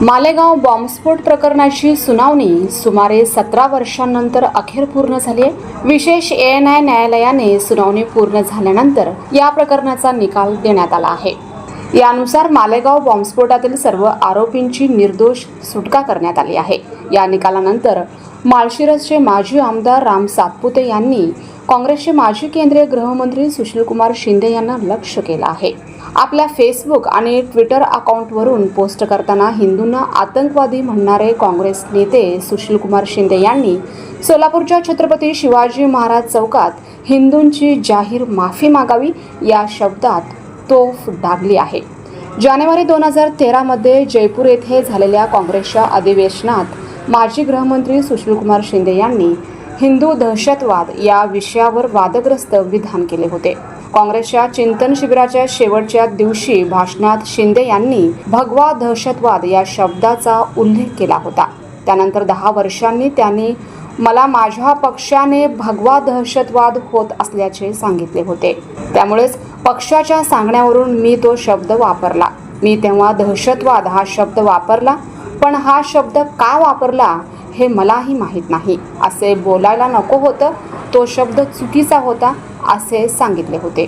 मालेगाव बॉम्बस्फोट प्रकरणाची सुनावणी सुमारे सतरा वर्षांनंतर अखेर पूर्ण झाली आहे. विशेष आय न्यायालयाने सुनावणी पूर्ण झाल्यानंतर या प्रकरणाचा निकाल देण्यात आला आहे. यानुसार मालेगाव बॉम्बस्फोटातील सर्व आरोपींची निर्दोष सुटका करण्यात आली आहे. या निकालानंतर माळशिरसचे माजी आमदार राम सातपुते यांनी काँग्रेसचे माजी केंद्रीय गृहमंत्री सुशीलकुमार शिंदे यांना लक्ष केलं आहे. आपल्या फेसबुक आणि ट्विटर अकाउंटवरून पोस्ट करताना हिंदूंना आतंकवादी म्हणणारे काँग्रेस नेते सुशीलकुमार शिंदे यांनी सोलापूरच्या छत्रपती शिवाजी महाराज चौकात हिंदूंची जाहीर माफी मागावी या शब्दात तोफ डागली आहे. जानेवारी दोन हजार तेरामध्ये जयपूर येथे झालेल्या काँग्रेसच्या अधिवेशनात माजी गृहमंत्री सुशीलकुमार शिंदे यांनी हिंदू दहशतवाद या विषयावर वादग्रस्त विधान केले होते. काँग्रेसच्या चिंतन शिबिराच्या शेवटच्या दिवशी भाषणात शिंदे यांनी भगवा दहशतवाद या शब्दाचा उल्लेख केला होता. त्यानंतर दहा वर्षांनी त्यांनी मला माझ्या पक्षाने भगवा दहशतवाद होत असल्याचे सांगितले होते. त्यामुळेच पक्षाच्या सांगण्यावरून मी तो शब्द वापरला. मी तेव्हा दहशतवाद हा शब्द वापरला पण हा शब्द का वापरला हे मलाही माहीत नाही. असे बोलायला नको होतं तो शब्द चुकीचा होता असे सांगितले होते.